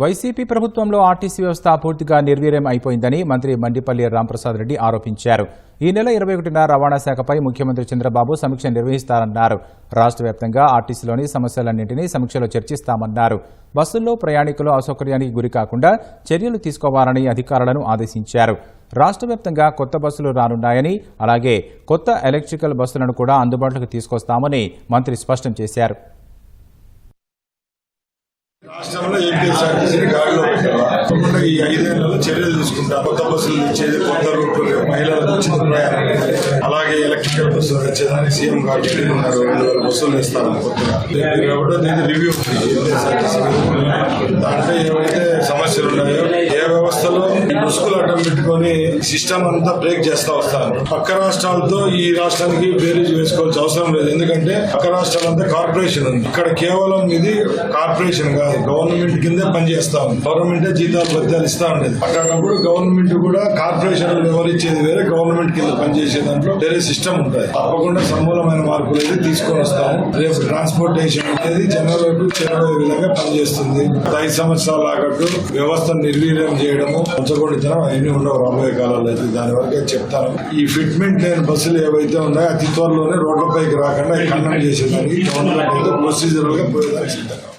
YCP ప్రభుత్వంలో RTC వ్యవస్థ పూర్తిగా నిర్వీర్యం అయిపోయిందని మంత్రి మండిపల్లి రాంప్రసాద్ రెడ్డి ఆరోపించారు. ఈ నెల ఇరవై ఒకటిన రవాణా శాఖపై ముఖ్యమంత్రి చంద్రబాబు సమీక్ష నిర్వహిస్తారన్నారు. రాష్ట్ర వ్యాప్తంగా ఆర్టీసీలోని సమస్యలన్నింటినీ సమీక్షలో చర్చిస్తామన్నారు. బస్సుల్లో ప్రయాణికులు అసౌకర్యానికి గురి కాకుండా చర్యలు తీసుకోవాలని అధికారులను ఆదేశించారు. రాష్ట్ర వ్యాప్తంగా కొత్త బస్సులు రానున్నాయని అలాగే కొత్త ఎలక్ట్రికల్ బస్సులను కూడా అందుబాటులోకి తీసుకొస్తామని మంత్రి స్పష్టం చేశారు. రాష్ట్రంలో ఏపీఎస్ఆర్టీసీని గాడిలో పెట్టారు ఈ ఐదేళ్ళలో చర్యలు తీసుకుంటారు కొత్త బస్సులు తెచ్చేది కొత్త రూట్లు మహిళలకు ఉచిత ప్రయాణం. అలాగే ఎలక్ట్రికల్ బస్సులు తెచ్చేదాన్ని సీఎం గారు ఢిల్లీ రెండు వేల బస్సులు ఇస్తారు కొత్తగా రేపు ఒకటో రివ్యూ ఉంది. ఏపీఎస్ఆర్టీసీ ముసుగులు అడ్డం పెట్టుకొని సిస్టమ్ అంతా బ్రేక్ చేస్తా వస్తాను పక్క రాష్ట్రాలతో ఈ రాష్ట్రానికి బేరీజ్ వేసుకోవాల్సిన అవసరం లేదు. ఎందుకంటే పక్క రాష్ట్రాలంతా కార్పొరేషన్ ఉంది. ఇక్కడ కేవలం ఇది కార్పొరేషన్ కాదు. గవర్నమెంట్ కిందే పనిచేస్తా ఉంది. గవర్నమెంటే జీతాలు భత్యాలు ఇస్తా ఉండేది. అట్లాంటప్పుడు గవర్నమెంట్ కూడా కార్పొరేషన్ వివరించేది వేరే గవర్నమెంట్ కింద పనిచేసే దాంట్లో వేరే సిస్టమ్ ఉంటుంది. తప్పకుండా సమూలమైన మార్పులు అయితే తీసుకొని వస్తాము. రేపు ట్రాన్స్పోర్టేషన్ అనేది జనరల్ వైపు విధంగా పనిచేస్తుంది? ఐదు సంవత్సరాల ఆగట్టు వ్యవస్థను నిర్వీర్యం చేయడము ఉంచకూడదు అవన్నీ ఉండవు రాబోయే కాలంలో అయితే. దాని వరకే చెప్తాను. ఈ ఫిట్మెంట్ లేని బస్సులు ఏవైతే ఉన్నాయో అతి త్వరలోనే రోడ్లపైకి రాకుండా ఖండం చేసేదానికి గవర్నమెంట్ అయితే ప్రొసీజర్గా పోయేదానికి సిద్ధంగా